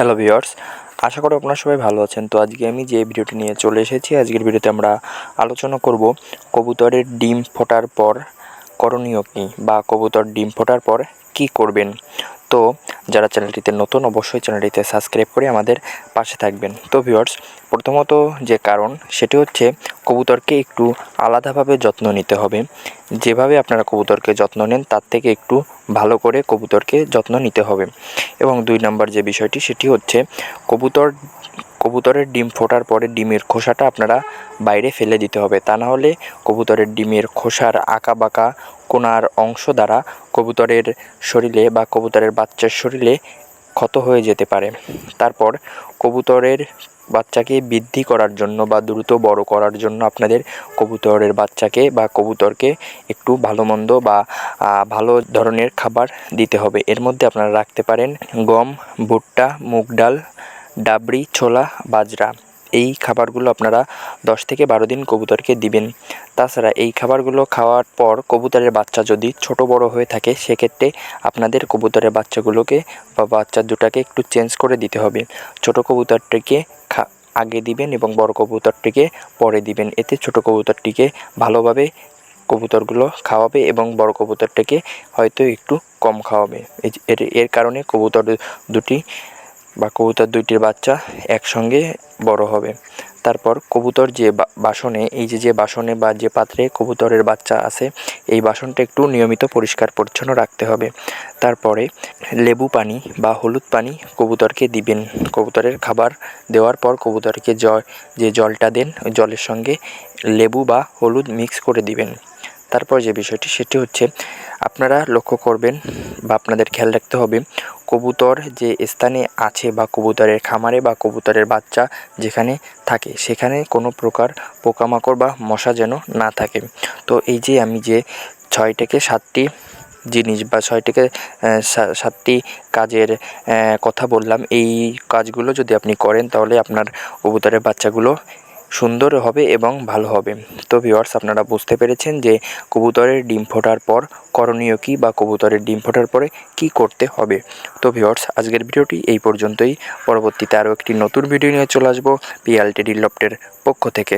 Hello viewers আশা করি আপনারা সবাই ভালো আছেন। তো আজকে আমি যে ভিডিওটি নিয়ে চলে এসেছি, আজকের ভিডিওতে আমরা আলোচনা করব কবুতরের ডিম ফোটার পর করণীয় কী বা কবুতর ডিম ফোটার পর কি করবেন? তো যারা চ্যানেলটিতে নতুন, অবশ্যই চ্যানেলটিতে সাবস্ক্রাইব করে আমাদের পাশে থাকবেন। তো ভিউয়ার্স, প্রথমত যে কারণ, সেটি হচ্ছে কবুতরকে একটু আলাদাভাবে যত্ন নিতে হবে। যেভাবে আপনারা কবুতরকে যত্ন নেন, তার থেকে একটু ভালো করে কবুতরকে যত্ন নিতে হবে। এবং দুই নম্বর যে বিষয়টি, সেটি হচ্ছে কবুতর কবুতরের ডিম ফোটার পরে ডিমের খোসাটা আপনারা বাইরে ফেলে দিতে হবে। তা না হলে কবুতরের ডিমের খোসার আঁকা বাঁকা কোনার অংশ দ্বারা কবুতরের শরীরে বা কবুতরের বাচ্চার শরীরে ক্ষত হয়ে যেতে পারে। তারপর কবুতরের বাচ্চাকে বৃদ্ধি করার জন্য বা দ্রুত বড় করার জন্য আপনাদের কবুতরের বাচ্চাকে বা কবুতরকে একটু ভালো মন্দ বা ভালো ধরনের খাবার দিতে হবে। এর মধ্যে আপনারা রাখতে পারেন গম, ভুট্টা, মুগ ডাল ডাবরি ছোলা, বাজরা, এই খাবারগুলো আপনারা দশ থেকে বারো দিন কবুতরকে দিবেন। তাছাড়া এই খাবারগুলো খাওয়ার পর কবুতরের বাচ্চা যদি ছোট বড় হয়ে থাকে, সেক্ষেত্রে আপনাদের কবুতরের বাচ্চাগুলোকে বা বাচ্চা দুটাকে একটু চেঞ্জ করে দিতে হবে। ছোট কবুতরটিকে খা, আগে দিবেন এবং বড় কবুতরটিকে পরে দিবেন। এতে ছোট কবুতরটিকে ভালোভাবে কবুতরগুলো খাওয়াবে এবং বড় কবুতরটাকে হয়তো একটু কম খাওয়াবে। এর এর কারণে কবুতর দুটি বা কবুতর দুইটির বাচ্চা একসঙ্গে বড় হবে। তারপর কবুতর যে বাসনে, এই যে যে বাসনে বা যে পাত্রে কবুতরের বাচ্চা আছে, এই বাসনটা একটু নিয়মিত পরিষ্কার পরিচ্ছন্ন রাখতে হবে। তারপরে লেবু পানি বা হলুদ পানি কবুতরকে দিবেন। কবুতরের খাবার দেওয়ার পর কবুতরকে জল যে জলটা দেন জলের সঙ্গে লেবু বা হলুদ মিক্স করে দিবেন। তারপর যে বিষয়টি, সেটি হচ্ছে আপনারা লক্ষ্য করবেন বা আপনাদের খেয়াল রাখতে হবে কবুতর যে স্থানে আছে বা কবুতরের খামারে বা কবুতরের বাচ্চা যেখানে থাকে, সেখানে কোনো প্রকার পোকামাকড় বা মশা যেন না থাকে। তো এই যে আমি যে ছয় থেকে সাতটি জিনিস বা ছয় থেকে সাতটি কাজের কথা বললাম, এই কাজগুলো যদি আপনি করেন, তাহলে আপনার কবুতরের বাচ্চাগুলো সুন্দর হবে এবং ভালো হবে। তো ভিওয়ার্স আপনারা বুঝতে পেরেছেন যে কবুতরের ডিম ফোটার পর করণীয় কী বা কবুতরের ডিম ফোটার পরে কি করতে হবে। তো ভিওয়ার্স আজকের ভিডিওটি এই পর্যন্তই। পরবর্তীতে আরও একটি নতুন ভিডিও নিয়ে চলে আসব পিএলটি ডিলপ্টের পক্ষ থেকে।